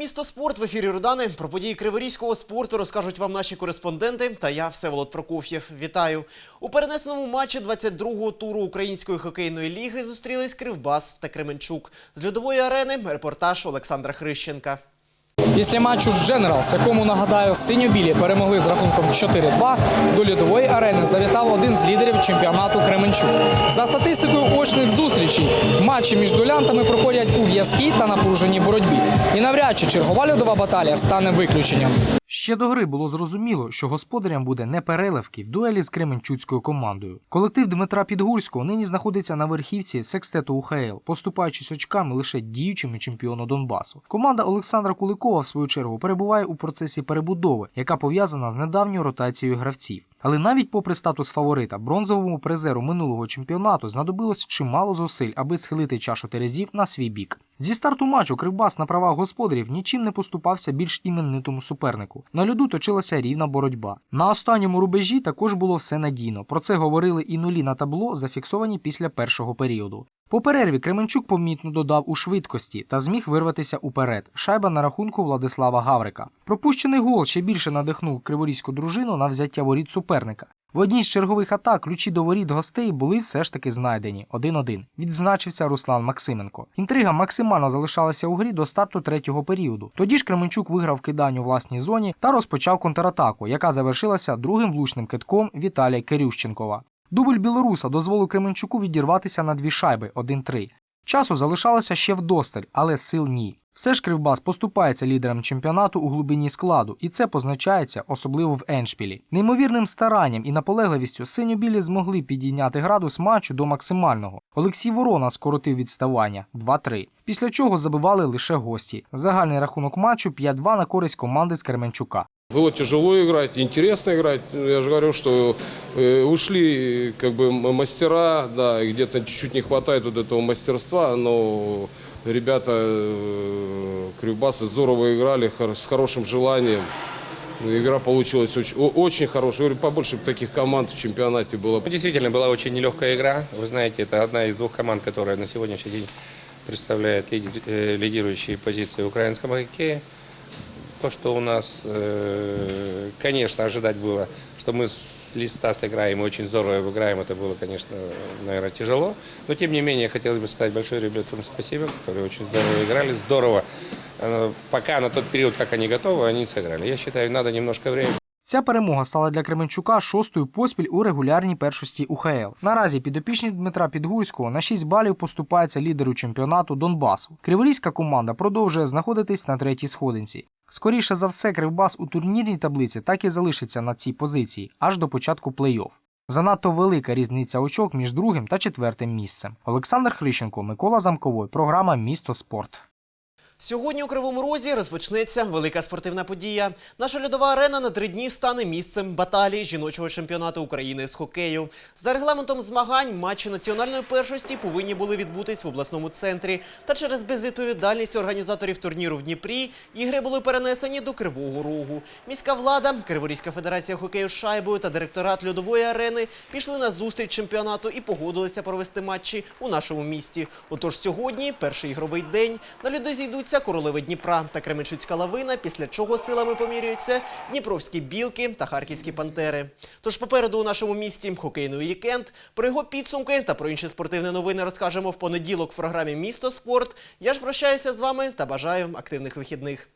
Місто спорт в ефірі Рудани. Про події криворізького спорту розкажуть вам наші кореспонденти. Та я Всеволод Прокоф'єв. Вітаю у перенесеному матчі 22-го туру української хокейної ліги. Зустрілись Кривбас та Кременчук. З льодової арени репортаж Олександра Хрищенка. Після матчу з Дженералс, якому нагадаю, синьо-білі перемогли з рахунком 4-2, до льодової арени завітав один з лідерів чемпіонату Кременчук. За статистикою очних зустрічей, матчі між дулянтами проходять у в'язкій та напруженій боротьбі. І навряд чи чергова льодова баталія стане виключенням. Ще до гри було зрозуміло, що господарям буде не переливки в дуелі з Кременчуцькою командою. Колектив Дмитра Підгурського нині знаходиться на верхівці секстету УХЛ, поступаючись очками лише діючому чемпіону Донбасу. Команда Олександра Куликова, в свою чергу, перебуває у процесі перебудови, яка пов'язана з недавньою ротацією гравців. Але навіть попри статус фаворита, бронзовому призеру минулого чемпіонату знадобилось чимало зусиль, аби схилити чашу терезів на свій бік. Зі старту матчу Кривбас на правах господарів нічим не поступався більш іменнитому супернику. На льоду точилася рівна боротьба. На останньому рубежі також було все надійно. Про це говорили і нулі на табло, зафіксовані після першого періоду. По перерві Кременчук помітно додав у швидкості та зміг вирватися уперед. Шайба на рахунку Владислава Гаврика. Пропущений гол ще більше надихнув криворізьку дружину на взяття воріт суперника. В одній з чергових атак ключі до воріт гостей були все ж таки знайдені 1-1. Відзначився Руслан Максименко. Інтрига максимально залишалася у грі до старту третього періоду. Тоді ж Кременчук виграв кидань у власній зоні та розпочав контратаку, яка завершилася другим влучним китком Віталія Кирющенкова. Дубль білоруса дозволив Кременчуку відірватися на дві шайби 1-3. Часу залишалося ще вдосталь, але сил ні. Все ж Кривбас поступається лідером чемпіонату у глибині складу, і це позначається особливо в Еншпілі. Неймовірним старанням і наполегливістю синьо-білі змогли підійняти градус матчу до максимального. Олексій Ворона скоротив відставання 2-3. Після чого забивали лише гості. Загальний рахунок матчу 5-2 на користь команди з Кременчука. Было тяжело играть, интересно играть. Я же говорю, что э, ушли как бы мастера, да, где-то чуть-чуть не хватает вот этого мастерства, но ребята э, Кривбасы здорово играли, с хорошим желанием. Игра получилась очень, очень хорошая. Говорю, побольше таких команд в чемпионате было. Ну, Действительно, была очень нелегкая игра. Вы знаете, это одна из двух команд, которая на сегодняшний день представляет э, лидирующие позиции в украинском хоккее. То, что у нас, э, конечно, ожидать было, что мы с листа сыграем и очень здорово обыграем, это было, конечно, наверное, тяжело. Но, тем не менее, хотелось бы сказать большое ребятам спасибо, которые очень здорово играли, здорово. Э, Пока на тот период, как они готовы, они сыграли. Я считаю, надо немножко времени. Ця перемога стала для Кременчука шостою поспіль у регулярній першості УХЛ. Наразі підопічні Дмитра Підгурського на 6 балів поступається лідеру чемпіонату Донбасу. Криворізька команда продовжує знаходитись на третій сходинці. Скоріше за все, Кривбас у турнірній таблиці так і залишиться на цій позиції аж до початку плей-офф. Занадто велика різниця очок між другим та четвертим місцем. Олександр Хрищенко, Микола Замковой. Програма Місто спорт. Сьогодні у Кривому Розі розпочнеться велика спортивна подія. Наша льодова арена на три дні стане місцем баталії жіночого чемпіонату України з хокею. За регламентом змагань матчі національної першості повинні були відбутись в обласному центрі. Та через безвідповідальність організаторів турніру в Дніпрі ігри були перенесені до Кривого Рогу. Міська влада, Криворізька федерація хокею з шайбою та директорат льодової арени пішли на зустріч чемпіонату і погодилися провести матчі у нашому місті. Отож сьогодні перший ігровий день. На льоду зійдуться королеви Дніпра та Кременчуцька лавина, після чого силами помірюються Дніпровські білки та Харківські пантери. Тож попереду у нашому місті хокейний вікенд. Про його підсумки та про інші спортивні новини розкажемо в понеділок в програмі Місто спорт. Я ж прощаюся з вами та бажаю активних вихідних.